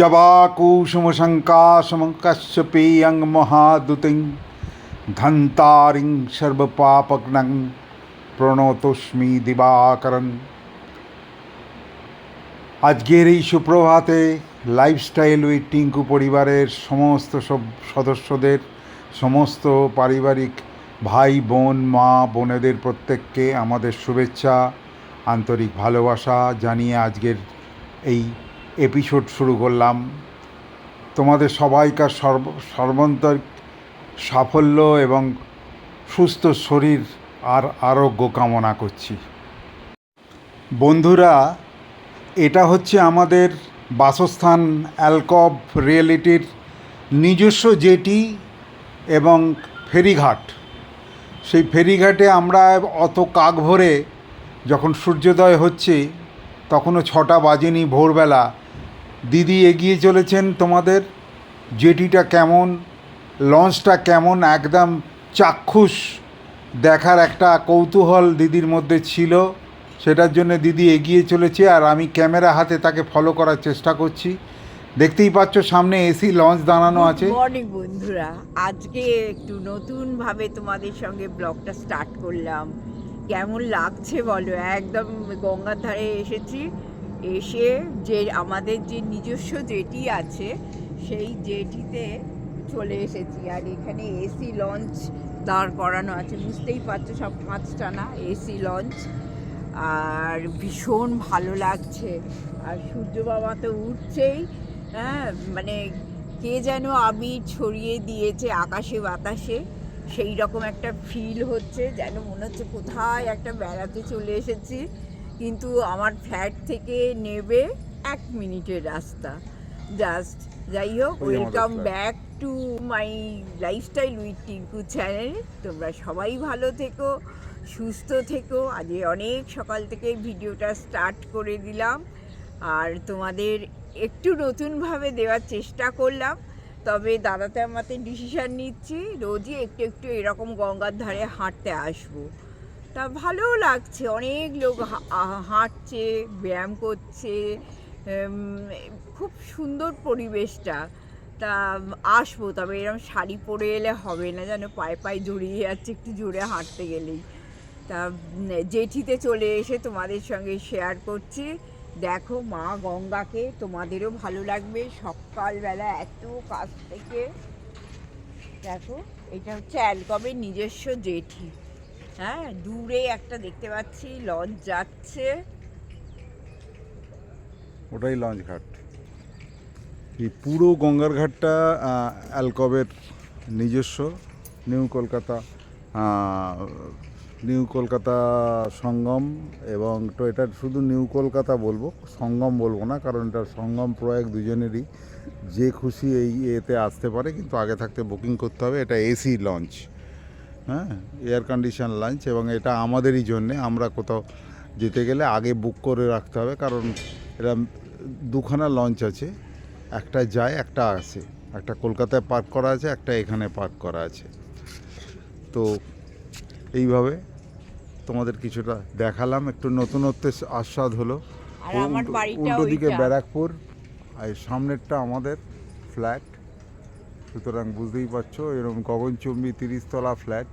জবাকুসুমশঙ্কাশমকশ্যপেয়ং মহাদুতিং ধন্তারিং সর্বপাপগ্নং প্রণতস্মি দিবাকরণ আজকের এই সুপ্রভাতে lifestyle with Tinku পরিবারের সমস্ত সব সদস্যদের, সমস্ত পারিবারিক ভাই, বোন, মা, বোনেদের প্রত্যেককে আমাদের শুভেচ্ছা, আন্তরিক ভালোবাসা জানিয়ে আজকের এই এপিসোড শুরু করলাম। তোমাদের সবাইকার সর্ব সর্বান্তরিক সাফল্য এবং সুস্থ শরীর আর আরোগ্য কামনা করছি। বন্ধুরা, এটা হচ্ছে আমাদের বাসস্থান অ্যালকব রিয়েলিটির নিজস্ব জেটি এবং ফেরিঘাট। সেই ফেরিঘাটে আমরা অত কাক ভরে যখন সূর্যোদয় হচ্ছে, তখনও ছটা বাজেনি ভোরবেলা। দিদি এগিয়ে চলেছেন তোমাদের। জেটিটা কেমন, লঞ্চটা কেমন, একদম চাক্ষুষ দেখার একটা কৌতূহল দিদির মধ্যে ছিল। সেটার জন্য দিদি এগিয়ে চলেছে আর আমি ক্যামেরা হাতে তাকে ফলো করার চেষ্টা করছি। দেখতেই পাচ্ছ সামনে এসি, লঞ্চ দাঁড়ানো আছে। অনেক বন্ধুরা। আজকে একটু নতুন ভাবে তোমাদের সঙ্গে ব্লগটা স্টার্ট করলাম। কেমন লাগছে বলো? একদম গঙ্গার ধারে এসেছি। এসে যে আমাদের যে নিজস্ব জেটি আছে, সেই জেটিতে চলে এসেছি। আর এখানে এসি লঞ্চ দাঁড় করানো আছে। বুঝতেই পারছ সব কাঁচ টানা এসি লঞ্চ আর ভীষণ ভালো লাগছে। আর সূর্য বাবা তো উঠছেই। হ্যাঁ মানে কে যেন আমি ছড়িয়ে দিয়েছে আকাশে বাতাসে। সেই রকম একটা ফিল হচ্ছে। যেন মনে হচ্ছে কোথায় একটা বেড়াতে চলে এসেছি। কিন্তু আমার ফ্ল্যাট থেকে নেবে এক মিনিটের রাস্তা। জাস্ট যাই হোক welcome back to my lifestyle with Tinku channel. তোমরা সবাই ভালো থেকো সুস্থ থেকো। আজকে অনেক সকাল থেকে ভিডিওটা স্টার্ট করে দিলাম। আর তোমাদের একটু নতুনভাবে দেওয়ার চেষ্টা করলাম। তবে দাদাতে আমাতে ডিসিশান নিচ্ছি রোজই একটু একটু এরকম গঙ্গার ধারে হাঁটতে আসব। তা ভালোও লাগছে। অনেক লোক হাঁটছে, ব্যায়াম করছে খুব সুন্দর পরিবেশটা। তা আসব, তবে এরকম শাড়ি পরে এলে হবে না, যেন পায়ে পায়ে জড়িয়ে যাচ্ছে একটু জোরে হাঁটতে গেলেই। তা জেঠিতে চলে এসে তোমাদের সঙ্গে শেয়ার করছি। দেখো মা গঙ্গাকে, তোমাদেরও ভালো লাগবে। সকালবেলা এত কাছ থেকে, দেখো, এটা হচ্ছে অ্যালকমের নিজস্ব জেঠি। হ্যাঁ দূরে একটা দেখতে পাচ্ছি লঞ্চ যাচ্ছে। ওটাই লঞ্চ ঘাট। এই পুরো গঙ্গার ঘাটটা অ্যালকবের নিজস্ব নিউ কলকাতা নিউ কলকাতা সঙ্গম এবং তো এটা শুধু নিউ কলকাতা বলব, সঙ্গম বলব না, কারণ এটা সঙ্গম প্রয়াগ দুজনেরই যে খুশি এই এতে আসতে পারে, কিন্তু আগে থাকতে বুকিং করতে হবে, এটা এসি লঞ্চ হ্যাঁ এয়ার কন্ডিশন লাঞ্চ এবং এটা আমাদেরই জন্যে আমরা কোথাও যেতে গেলে আগে বুক করে রাখতে হবে কারণ এরা দুখানা লঞ্চ আছে একটা যায় একটা আসে। একটা কলকাতায় পার্ক করা আছে একটা এখানে পার্ক করা আছে। তো এইভাবে তোমাদের কিছুটা দেখালাম একটু নতুনত্বের আস্বাদ হলো। উল্টো- দিকে ব্যারাকপুর আর সামনেরটা আমাদের ফ্ল্যাট সুতরাং বুঝতেই পারছ এরকম গগনচুম্বী তিরিশতলা ফ্ল্যাট।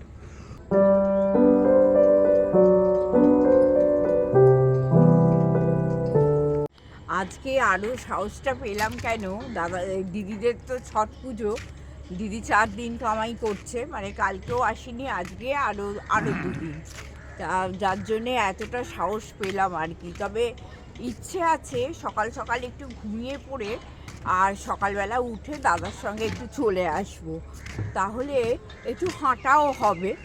আজকে আরও সাহসটা পেলাম কেন? দাদা দিদিদের তো ছট পুজো। দিদি চার দিন কামাই করছে মানে কালকেও আসেনি, আজকে আরও আরও দুদিন। তা, যার জন্যে এতটা সাহস পেলাম আর কি। তবে ইচ্ছে আছে সকাল সকাল একটু ঘুমিয়ে পড়ে আর সকালবেলা উঠে দাদার সঙ্গে একটু চলে আসব। তাহলে একটু হাঁটাও হবে।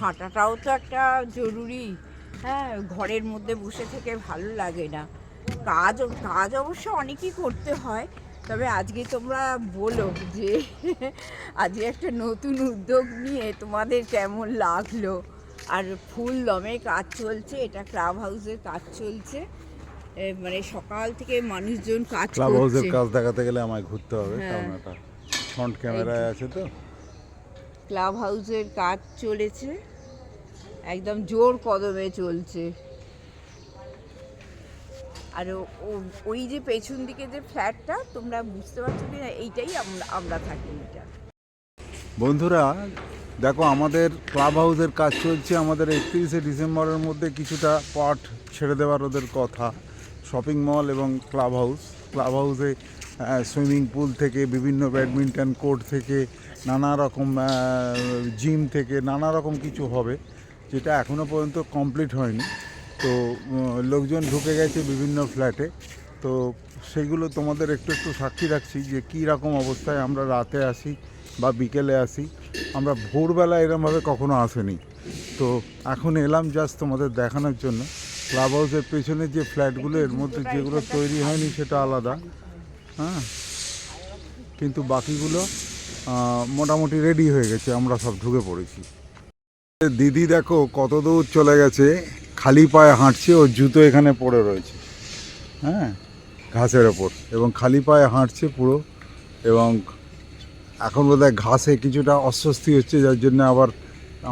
হাঁটাটাও তো একটা জরুরি। হ্যাঁ ঘরের মধ্যে বসে থেকে ভালো লাগে না। কাজ কাজ অবশ্য অনেকই করতে হয়। তবে আজকে তোমরা বলো যে, আজকে একটা নতুন উদ্যোগ নিয়ে তোমাদের কেমন লাগল? আর ফুল দমে কাজ চলছে, এটা ক্লাব হাউসের কাজ চলছে। মানে সকাল থেকে মানুষজন কাজ ক্লাব হাউসের কাজ দেখাতে গেলে আমায় ঘুরতে হবে। কারণ এটা ফ্রন্ট ক্যামেরায় আছে তো। ক্লাব হাউসের কাজ চলেছে একদম জোর কদমে চলছে। আর ওই যে পেছন দিকে যে ফ্ল্যাটটা তোমরা বুঝতে পারছ কি না এইটাই আমরা আমরা থাকি এটা। বন্ধুরা দেখো আমাদের ক্লাব হাউসের কাজ চলছে আমাদের একত্রিশে ডিসেম্বরের মধ্যে কিছুটা পার্ট ছেড়ে দেওয়ার ওদের কথা। শপিং মল এবং ক্লাব হাউস ক্লাব হাউসে সুইমিং পুল থেকে বিভিন্ন ব্যাডমিন্টন কোর্ট থেকে, নানা রকম জিম থেকে, নানা রকম কিছু হবে, যেটা এখনও পর্যন্ত কমপ্লিট হয়নি। তো লোকজন ঢুকে গেছে বিভিন্ন ফ্ল্যাটে তো, সেগুলো তোমাদের একটু একটু সাক্ষী রাখছি যে কী রকম অবস্থায় আমরা রাতে আসি বা বিকেলে আসি। আমরা ভোরবেলা এরমভাবে কখনো আসেনি। তো, এখন এলাম জাস্ট তোমাদের দেখানোর জন্য। ক্লাব হাউসের পেছনে যে ফ্ল্যাটগুলো, এর মধ্যে যেগুলো তৈরি হয়নি সেটা আলাদা হ্যাঁ? কিন্তু বাকিগুলো মোটামুটি রেডি হয়ে গেছে, আমরা সব ঢুকে পড়েছি। দিদি দেখো কত দূর চলে গেছে, খালি পায়ে হাঁটছে ও জুতো এখানে পড়ে রয়েছে হ্যাঁ? ঘাসের ওপর, এবং খালি পায়ে হাঁটছে পুরো, এবং এখন বোধহয় ঘাসে কিছুটা অস্বস্তি হচ্ছে, যার জন্য আবার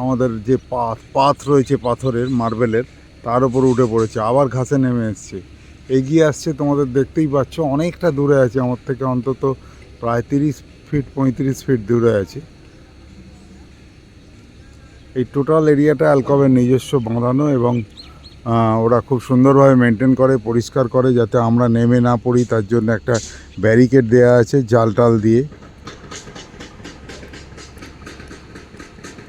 আমাদের যে পাথ পাথ রয়েছে পাথরের, মার্বেলের তার উপর উঠে পড়েছে, আবার ঘাসে নেমে এসছে। এগিয়ে আসছে, তোমাদের দেখতেই পাচ্ছ, অনেকটা দূরে আছে, আমার থেকে অন্তত প্রায় তিরিশ ফিট পঁয়ত্রিশ ফিট দূরে আছে। এই টোটাল এরিয়াটা অ্যালকবের নিজস্ব বাঁধানো এবং ওরা খুব সুন্দরভাবে মেনটেন করে, পরিষ্কার করে, যাতে আমরা নেমে না পড়ি, তার জন্য একটা ব্যারিকেড দেওয়া আছে জাল টাল দিয়ে।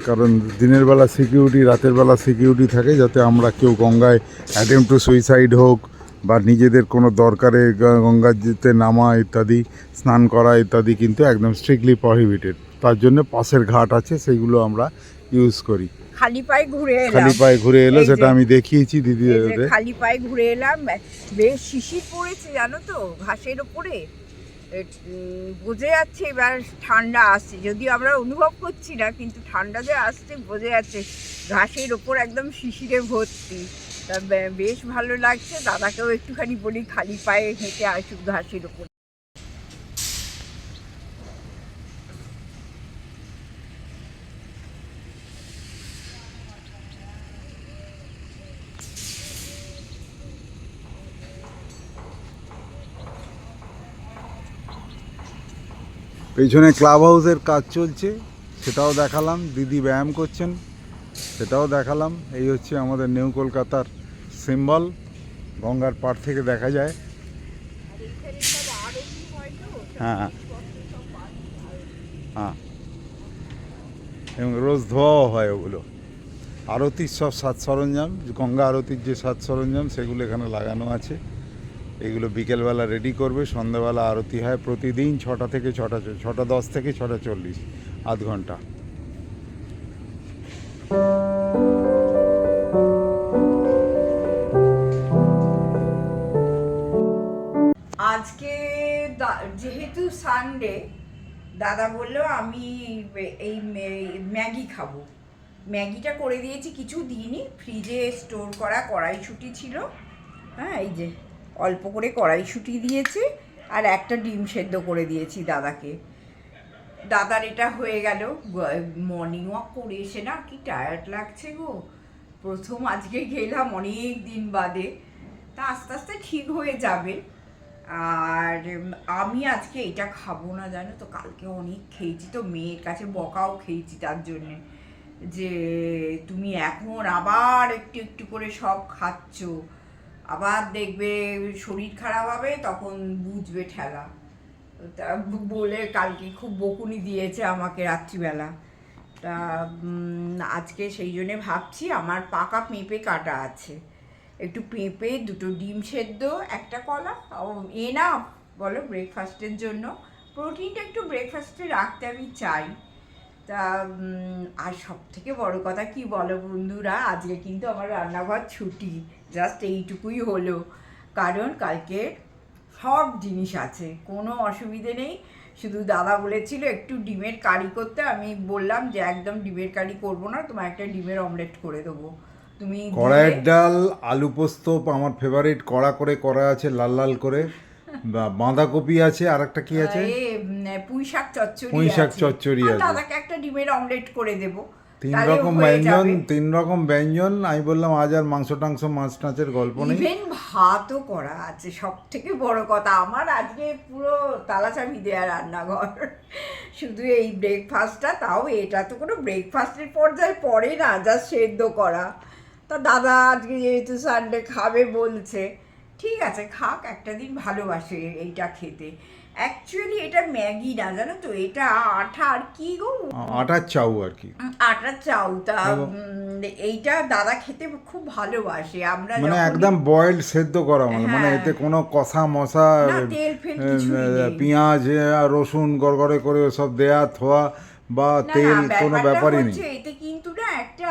কারণ দিনের বেলা সিকিউরিটি রাতের বেলা সিকিউরিটি থাকে যাতে আমরা কেউ গঙ্গায় অ্যাটেম্প টু সুইসাইড হোক বা নিজেদের কোনো দরকারে গ- গঙ্গার যেতে নামা ইত্যাদি স্নান করা ইত্যাদি কিন্তু একদম স্ট্রিক্টলি প্রহিবিটেড তার জন্য পাশের ঘাট আছে সেগুলো আমরা ইউজ করি। খালি পায়ে ঘুরে এলাম। খালি পায়ে ঘুরে এলো সেটা আমি দেখিয়েছি দিদি খালি পায়ে ঘুরে এলাম বেশ শিশির পড়েছে জানো তো ঘাসের ওপরে। বোঝা যাচ্ছে এবার ঠান্ডা আসছে। যদিও আমরা অনুভব করছি না, কিন্তু ঠান্ডা যে আসছে, বোঝা যাচ্ছে ঘাসের ওপর একদম শিশিরে ভর্তি। তা বেশ ভালো লাগছে। দাদাকেও একটুখানি বলি, খালি পায়ে হেঁটে আসুক ঘাসের ওপর। পেছনে ক্লাব হাউসের কাজ চলছে, সেটাও দেখালাম, দিদি ব্যায়াম করছেন, সেটাও দেখালাম, এই হচ্ছে আমাদের নিউ কলকাতার সিম্বল, গঙ্গার পাড় থেকে দেখা যায়। হ্যাঁ। হ্যাঁ। এবং রোজ ধোয়াও হয় ওগুলো। আরতির সব সাজ সরঞ্জাম, গঙ্গা আরতির যে সাজ সরঞ্জাম, সেগুলো এখানে লাগানো আছে। এগুলো বিকেলবেলা রেডি করবে, সন্ধ্যাবেলা আরতি হয় প্রতিদিন ছটা থেকে ছটা ছটা দশ থেকে ছটা চল্লিশ, আধ ঘণ্টা। আজকে যেহেতু সানডে দাদা বলল আমি এই ম্যাগি খাব। ম্যাগিটা করে দিয়েছি, কিছু দিইনি ফ্রিজে স্টোর করা কড়াইশুঁটি ছিল। হ্যাঁ এই যে। অল্প করে কড়াইশুঁটি দিয়েছি আর একটা ডিম সেদ্ধ করে দিয়েছি দাদাকে। দাদার এটা হয়ে গেল। মর্নিং ওয়াক করে এসে না কি টায়ার্ড লাগছে গো। প্রথম আজকে গেলাম অনেক দিন বাদে। তা আস্তে আস্তে ঠিক হয়ে যাবে। আর আমি আজকে এটা খাব না, জানো তো? কালকে অনেক খেয়েছি তো, মেয়ের কাছে বকাও খেয়েছি তার জন্যে। যে, তুমি এখন আবার একটু একটু করে সব খাচ্ছ। আবার দেখবে শরীর খারাপ হবে, তখন বুঝবে ঠেলা। তা বলে কালকে খুব বকুনি দিয়েছে আমাকে রাত্রিবেলা। তা আজকে সেই জন্যে ভাবছি আমার পাকা পেঁপে কাটা আছে। একটু পেঁপে, দুটো ডিম সেদ্ধ, একটা কলা। এ না বলো ব্রেকফাস্টের জন্য। প্রোটিনটা একটু ব্রেকফাস্টে রাখতে আমি চাই। তা আর সব থেকে বড় কথা কি বলো বন্ধুরা, আজকে কিন্তু আমার রান্নাঘর ছুটি। জাস্ট এইটুকুই হলো। কারণ কালকে সব জিনিস আছে কোনো অসুবিধে নেই। শুধু দাদা বলেছিল একটু ডিমের কারি করতে আমি বললাম যে একদম ডিমের কারি করব না তোমার একটা ডিমের অমলেট করে দেবো। তুমি কড়াইয়ের ডাল আলু পোস্ত আমার ফেভারিট কড়া করে করা আছে লাল লাল করে বাঁধাকপি আছে আর একটা কি আছে? পুঁই শাক চচ্চড়ি পুঁই শাক চচ্চড়ি আছে। দাদাকে একটা ডিমের অমলেট করে দেবো। তিন রকম ব্যঞ্জন তিন রকম ব্যঞ্জন আমি বললাম আজ আর মাংস টাংস মাছ টাঁচের গল্প নেই। ইভেন ভাতও করা আছে সব থেকে বড় কথা আমার আজকে পুরো তালাচাবি দেয়া রান্নাঘর। শুধু এই ব্রেকফাস্টটা তাও এটা তো কোনো ব্রেকফাস্টের পর্যায়ে পড়ে না যা সেদ্ধ করা। তা দাদা আজকে যেহেতু সানডে খাবে বলছে ঠিক আছে খাক একটা দিন ভালোবাসে এইটা খেতে। অ্যাকচুয়ালি এটা ম্যাগি না জানো তো? এটা আঠা আর কি গো? আটার চাউ আর কি। আটার চাউ তা এইটা দাদা খেতে খুব ভালোবাসে। আমরা মানে একদম বয়েলড সেদ্ধ করা মানে মানে হ্যাঁ। এতে কোনো কষা মশা। পেঁয়াজ রসুন গড়গড়ে করে সব দেয়া থোয়া বা তেল কোনো ব্যাপারই নেই। এতে কিন্তু না একটা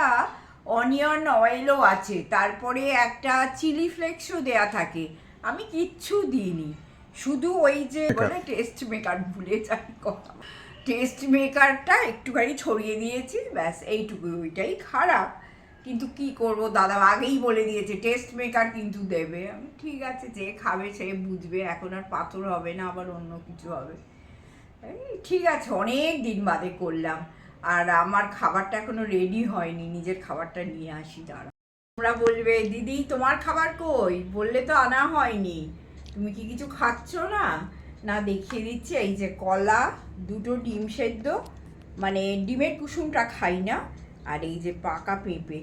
অনিয়ন অয়েলও আছে। তারপরে একটা চিলি ফ্লেক্সও দেয়া থাকে। আমি কিচ্ছু দিইনি। শুধু ওই যে বলে টেস্ট মেকার ভুলে যাই কথা। টেস্ট মেকারটা একটুখানি ছড়িয়ে দিয়েছি ব্যাস এইটুকু ওইটাই খারাপ। কিন্তু কি করব দাদা আগেই বলে দিয়েছে টেস্ট মেকার কিন্তু দেবে। আমি ঠিক আছে যে খাবে সে বুঝবে এখন আর পাথর হবে না আবার অন্য কিছু হবে। এই ঠিক আছে অনেক দিন বাদে করলাম। আর আমার খাবারটা এখনও রেডি হয়নি নিজের খাবারটা নিয়ে আসি দাঁড়া তোমরা বলবে দিদি তোমার খাবার কই? বললে তো আনা হয়নি। তুমি কি কিছু খাচ্ছ না? না, দেখিয়ে দিচ্ছি। এই যে কলা, দুটো ডিম সেদ্ধ। মানে ডিমের কুসুমটা খাই না। আর এই যে পাকা পেঁপে।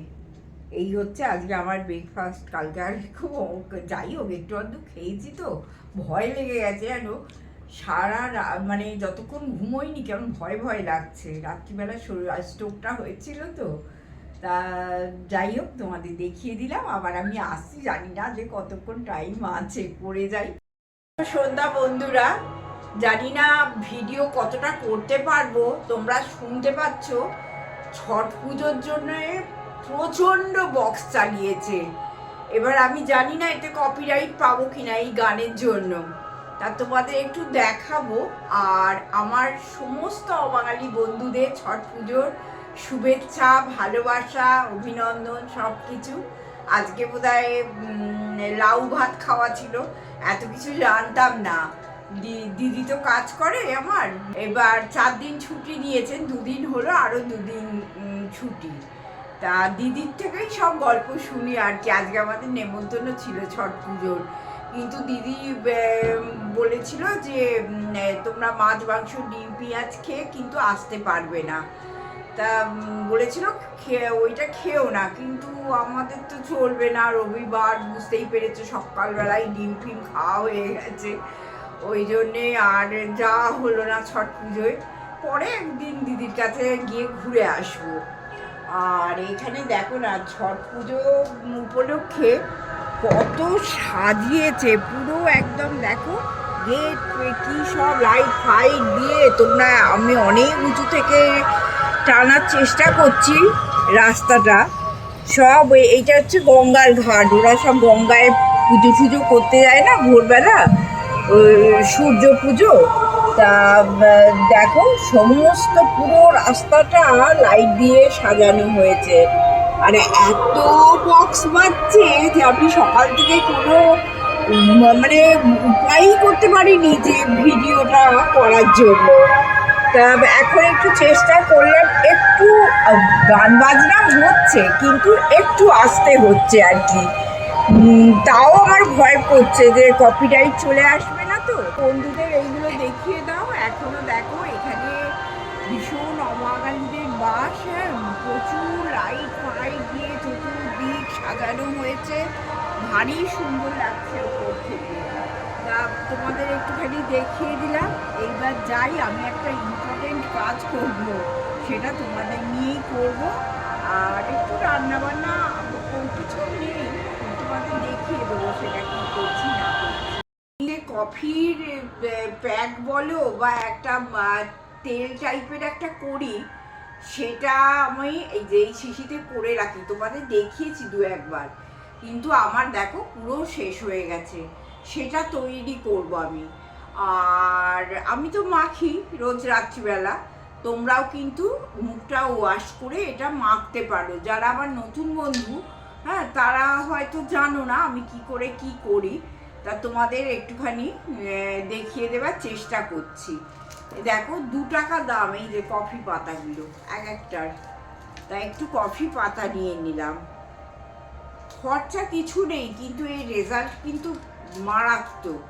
এই হচ্ছে আজকে আমার ব্রেকফাস্ট কালকে আর খুব যাই হোক, একটু আধটু খেয়েছি তো। ভয় লেগে গেছে জানো সারা মানে যতক্ষণ ঘুমোইনি, কেমন ভয় ভয় লাগছে। রাত্রিবেলা শরীর স্ট্রোকটা হয়েছিল তো। তা যাই হোক, তোমাদের দেখিয়ে দিলাম। আবার আমি আসছি, জানি না যে কতক্ষণ টাইম আছে, পড়ে যাই। সন্ধ্যা বন্ধুরা, জানি না ভিডিও কতটা করতে পারব, তোমরা শুনতে পাচ্ছ, ছট পুজোর জন্য প্রচণ্ড বক্স চালিয়েছে। এবার আমি জানি না এতে কপিরাইট পাবো কিনা এই গানের জন্য। তা তোমাদের একটু দেখাবো। আর আমার সমস্ত অবাঙালি বন্ধুদের ছট পুজোর শুভেচ্ছা ভালোবাসা অভিনন্দন সব কিছু আজকে উম, লাউ ভাত খাওয়া ছিল। এত কিছু জানতাম না। দিদি তো কাজ করে আমার। এবার চার দিন ছুটি নিয়েছেন দুদিন হলো আরও দুদিন ছুটি। তা দিদির থেকেই সব গল্প শুনি আর কি। আজকে আমাদের নেমন্তন্ন ছিল ছট পুজোর। কিন্তু দিদি বলেছিল যে তোমরা মাছ মাংস ডিম পেঁয়াজ খেয়ে কিন্তু আসতে পারবে না। তা বলেছিল ওইটা খেও না, কিন্তু আমাদের তো চলবে না, রবিবার বুঝতেই পেরেছ, সকালবেলায় ডিম ফিম খাওয়া হয়ে গেছে। ওই জন্যে আর যা হলো না ছট পুজোয়, পরে একদিন দিদির কাছে গিয়ে ঘুরে আসব। আর এখানে দেখো না, ছট পুজো উপলক্ষে কত সাজিয়েছে, পুরো একদম দেখো, গেট কি সব লাইট ফাইট দিয়ে তোমরা, আমি অনেক উঁচু থেকে টানার চেষ্টা করছি রাস্তাটা। সব এইটা হচ্ছে গঙ্গার ঘাট। ওরা সব গঙ্গায় পুজো ফুজো করতে যায় না ভোরবেলা? সূর্য পুজো? তা দেখো, সমস্ত পুরো রাস্তাটা লাইট দিয়ে সাজানো হয়েছে। আর এত বক্স বাজছে যে আমি সকাল থেকে কোনো মানে উপায়ই করতে পারিনি যে ভিডিওটা করার জন্য। এখন একটু চেষ্টা করলাম, একটু গান বাজনা হচ্ছে, কিন্তু একটু আসতে হচ্ছে আর কি। তাও আমার ভয় করছে যে কপিরাইট চলে আসবে না তো। বন্ধুদের এইগুলো দেখিয়ে দাও, এখনও দেখো এখানে ভীষণ অবাঙালিদের বাস হ্যাঁ প্রচুর লাইট ফাইট দিয়ে চতুর্দিক সাজানো হয়েছে। ভারী সুন্দর লাগছে ওপর থেকে। তা তোমাদের একটুখানি দেখিয়ে দিলাম। এইবার যাই, আমি একটা ইম্পর্টেন্ট কাজ করব। সেটা তোমাদের নিয়েই করব। আর একটু রান্না বান্না কিছু নেই তোমাদের দেখিয়ে দেবো সেটা কি করছি, না। কফির প্যাক বলো বা একটা তেল টাইপের একটা করি, সেটা আমি এই যে এই শিশিতে করে রাখি। তোমাদের দেখিয়েছি দু একবার কিন্তু আমার দেখো পুরো শেষ হয়ে গেছে। সেটা তৈরি করব আমি। আর আমি তো মাখি রোজ রাত্রিবেলা। তোমরাও কিন্তু মুখটা ওয়াশ করে এটা মাখতে পারো। যারা আমার নতুন বন্ধু হ্যাঁ তারা হয়তো জানো না আমি কি করে কি করি। তা তোমাদের একটুখানি দেখিয়ে দেওয়ার চেষ্টা করছি। দেখো, দু টাকা দাম এই যে কফি পাতাগুলো, এক একটার। তাই একটু কফি পাতা নিয়ে নিলাম। খরচা কিছু নেই, কিন্তু এই রেজাল্ট কিন্তু মারাত্মক।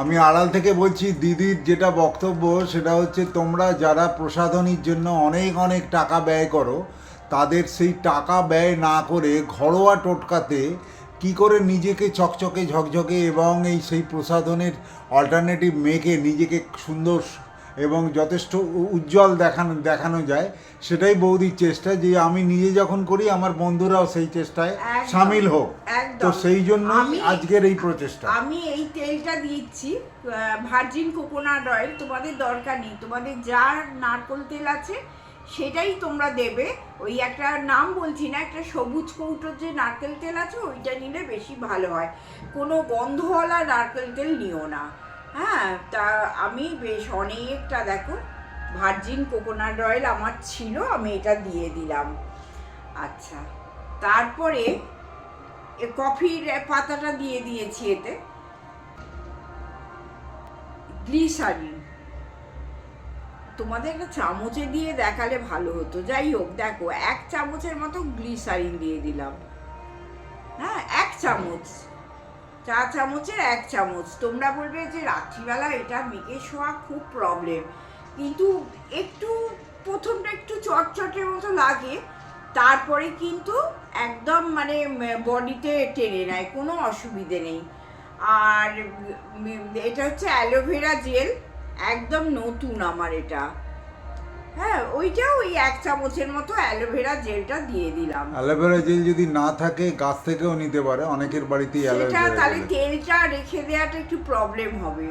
আমি আড়াল থেকে বলছি, দিদির যেটা বক্তব্য সেটা হচ্ছে, তোমরা যারা প্রসাধনীর জন্য অনেক অনেক টাকা ব্যয় করো, তাদের সেই টাকা ব্যয় না করে ঘরোয়া টোটকাতে কি করে নিজেকে চকচকে ঝকঝকে এবং এই সেই প্রসাধনের অল্টারনেটিভ মেখে নিজেকে সুন্দর এবং যথেষ্ট উজ্জ্বল দেখানো দেখানো যায় সেটাই বৌদির চেষ্টা যে আমি নিজে যখন করি আমার বন্ধুরাও সেই চেষ্টায় সামিল হোক। একদম। তো সেই জন্য আমি- আজকের এই প্রচেষ্টা। আমি এই তেলটা দিচ্ছি ভার্জিন কোকোনাট অয়েল তোমাদের দরকার নেই। তোমাদের যা নারকোল তেল আছে সেটাই তোমরা দেবে। ওই একটা নাম বলছি না একটা সবুজ কৌটোর যে নারকেল তেল আছে ওইটা নিলে বেশি ভালো হয়। কোনো গন্ধওয়ালা নারকেল তেল নিও না। হ্যাঁ তা আমি বেশ অনেকটা, দেখো ভার্জিন কোকোনাট অয়েল আমার ছিল, আমি এটা দিয়ে দিলাম। আচ্ছা তারপরে কফির পাতাটা দিয়ে দিয়েছি এতে। গ্লিসারিন তোমাদের একটা চামচে দিয়ে দেখালে ভালো হতো। যাই হোক, দেখো, এক চামচের মতো গ্লিসারিন দিয়ে দিলাম। হ্যাঁ এক চামচ। চা চামচের এক চামচ। তোমরা বলবে যে রাত্রিবেলা এটা মেখে শোয়া খুব প্রবলেম কিন্তু একটু, প্রথমটা একটু চটচটের মতো লাগে, তারপরে কিন্তু একদম মানে বডিতে টেনে নেয়, কোনো অসুবিধে নেই। আর এটা হচ্ছে অ্যালোভেরা জেল, একদম নতুন আমার এটা। হ্যাঁ ওইটা ওই এক চামচের মতো অ্যালোভেরা জেলটা দিয়ে দিলাম। অ্যালোভেরা জেল যদি না থাকে গাছ থেকেও নিতে পারে অনেকের বাড়িতেই সেটা অ্যালোভেরা তাহলে জেল তেলটা রেখে দেওয়াটা একটু প্রবলেম হবে।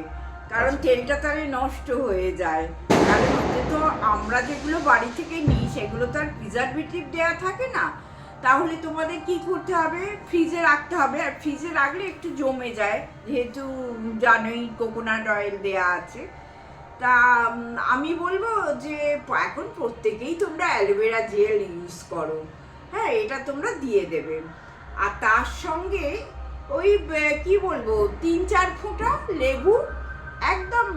কারণ তেলটা তাহলে নষ্ট হয়ে যায়। কারণ ওতে তো আমরা যেগুলো বাড়ি থেকে নিই সেগুলো তো আর প্রিজারভেটিভ দেওয়া থাকে না। তাহলে তোমাদের কি করতে হবে? ফ্রিজে রাখতে হবে। আর ফ্রিজে রাখলে একটু জমে যায়। যেহেতু জানোই কোকোনাট অয়েল দেয়া আছে। তা আমি বলব যে এখন প্রত্যেকেই তোমরা অ্যালোভেরা জেল ইউজ করো। হ্যাঁ এটা তোমরা দিয়ে দেবে। আর তার সঙ্গে ওই কি বলব, তিন চার ফোঁটা লেবু, একদম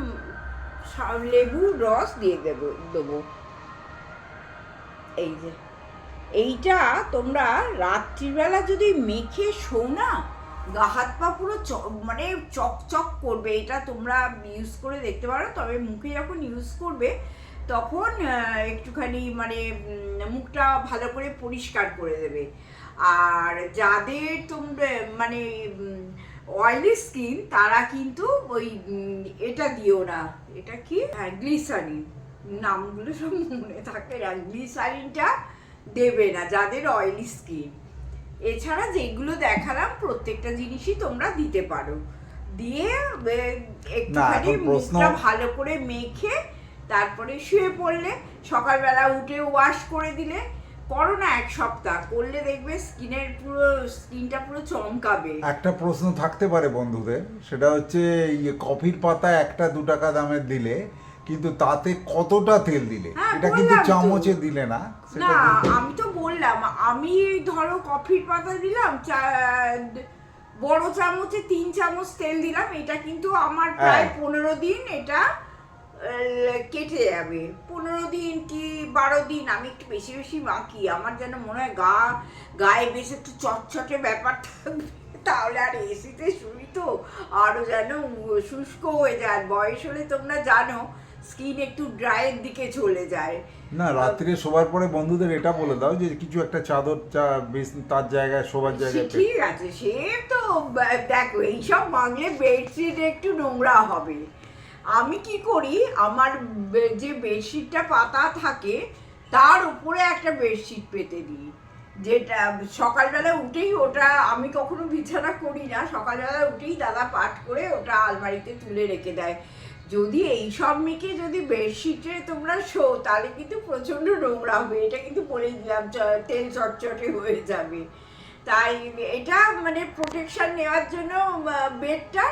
লেবুর রস দিয়ে দেবো দেবো। এই যে, এইটা তোমরা রাত্রিবেলা যদি মেখে শো না হাত পা পুরো মানে চকচক করবে, এটা তোমরা ইউজ করে দেখতে পারো। তবে মুখে যখন ইউজ করবে, তখন একটুখানি মানে মুখটা ভালো করে পরিষ্কার করে দেবে। আর যাদের তোমরা মানে অয়েলি স্কিন তারা কিন্তু ওই এটা দিও না। এটা কি? হ্যাঁ গ্লিসারিন নামগুলো সব মনে থাকে না। গ্লিসারিনটা দেবে না, যাদের অয়েলি স্কিন এছাড়া যেগুলো দেখালাম প্রত্যেকটা জিনিসই তোমরা দিতে পারো। দিয়ে একটুখানি মুখটা ভালো করে মেখে তারপরে শুয়ে পড়লে সকালবেলা উঠে ওয়াশ করে দিলে করো না এক সপ্তাহ করলে দেখবে স্কিনের পুরো স্কিনটা পুরো চমকাবে। একটা প্রশ্ন থাকতে পারে বন্ধুদের সেটা হচ্ছে ইয়ে কফির পাতা একটা দু টাকা দামের দিলে কিন্তু তাতে কতটা তেল দিলে? হ্যাঁ, এটা কিন্তু চামচে দিলে না না আমি তো বললাম আমি ধরো কফির পাতা দিলাম বড় চামচে তিন চামচ তেল দিলাম এটা কিন্তু আমার প্রায় হ্যাঁ। পনেরো দিন এটা কেটে যাবে। পনেরো দিন কি বারো দিন আমি একটু বেশি বেশি মাখি আমার যেন মনে হয় গা গায়ে বেশ একটু চটচটে ব্যাপার থাকবে তাহলে আর এসিতে শুই তো আরও যেন শুষ্ক হয়ে যায় বয়স হলে তোমরা জানো স্কিন একটু ড্রাইয়ের দিকে চলে যায়। না রাত্রে শোবার পরে বন্ধুদের এটা বলে দাও যে কিছু একটা চাদর চা তার জায়গায় শোবার জায়গায় ঠিক আছে সে তো দেখো এইসব মাগলে বেডশিট একটু নোংরা হবে। আমি কি করি আমার যে বেডশিটটা পাতা থাকে তার উপরে একটা বেডশিট পেতে দিই। যেটা সকালবেলা উঠেই ওটা আমি কখনো বিছানা করি না সকালবেলা উঠেই দাদা পাঠ করে ওটা আলমারিতে তুলে রেখে দেয়। যদি এই সব মেখে যদি বেডশিটে তোমরা শো, তাহলে কিন্তু প্রচণ্ড নোংরা হবে। এটা কিন্তু বলে দিলাম তেল চটচটে হয়ে যাবে। তাই এটা মানে প্রোটেকশান নেওয়ার জন্য বেডটা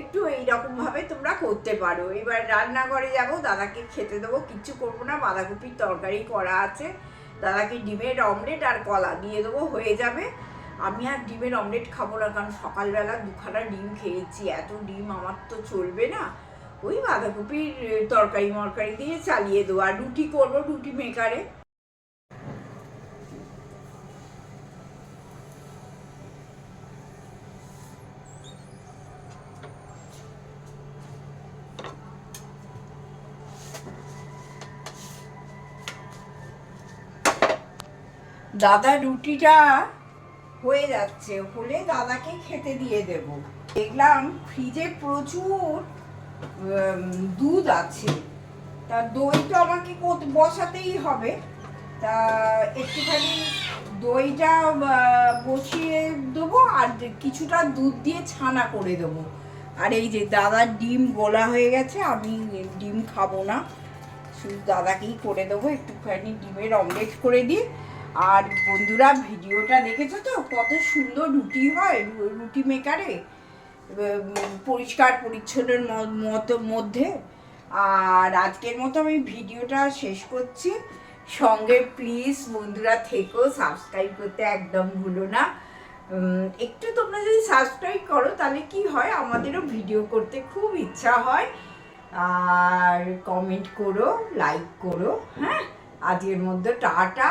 একটু এইরকম ভাবে তোমরা করতে পারো। এবার রান্নাঘরে যাব, দাদাকে খেতে দেবো, কিচ্ছু করব না, বাঁধাকপির তরকারি করা আছে। দাদাকে ডিমের অমলেট আর কলা দিয়ে দেবো, হয়ে যাবে। আমি আর ডিমের অমলেট খাব না, কারণ সকালবেলা দুখানা ডিম খেয়েছি। এত ডিম আমার তো চলবে না। ওই বাঁধাকপির তরকারি মরকারি দিয়ে চালিয়ে দেবো। আর রুটি করব রুটি মেকারে। দাদা, রুটিটা হয়ে যাচ্ছে। হলে দাদাকে খেতে দিয়ে দেব। দেখলাম ফ্রিজে প্রচুর দুধ আছে। তা দই তো আমাকে বসাতেই হবে। তা একটুখানি দইটা বসিয়ে দেবো আর কিছুটা দুধ দিয়ে ছানা করে দেবো। আর এই যে দাদার ডিম গোলা হয়ে গেছে, আমি ডিম খাব না। শুধু দাদাকেই করে দেবো, একটুখানি ডিমের অমলেট করে দিই। আর বন্ধুরা, ভিডিওটা দেখেছ তো? কত সুন্দর রুটি হয় রুটি মেকারে। পরিষ্কার, পরিচ্ছন্নের মতো মধ্যে। আর আজকের মতো আমি ভিডিওটা শেষ করছি। সঙ্গে প্লিজ বন্ধুরা থেকো সাবস্ক্রাইব করতে একদম ভুলো না। একটু তোমরা যদি সাবস্ক্রাইব করো, তাহলে কি হয়? আমাদেরও ভিডিও করতে খুব ইচ্ছা হয়। আর কমেন্ট করো লাইক করো হ্যাঁ? আজকের মধ্যে টাটা।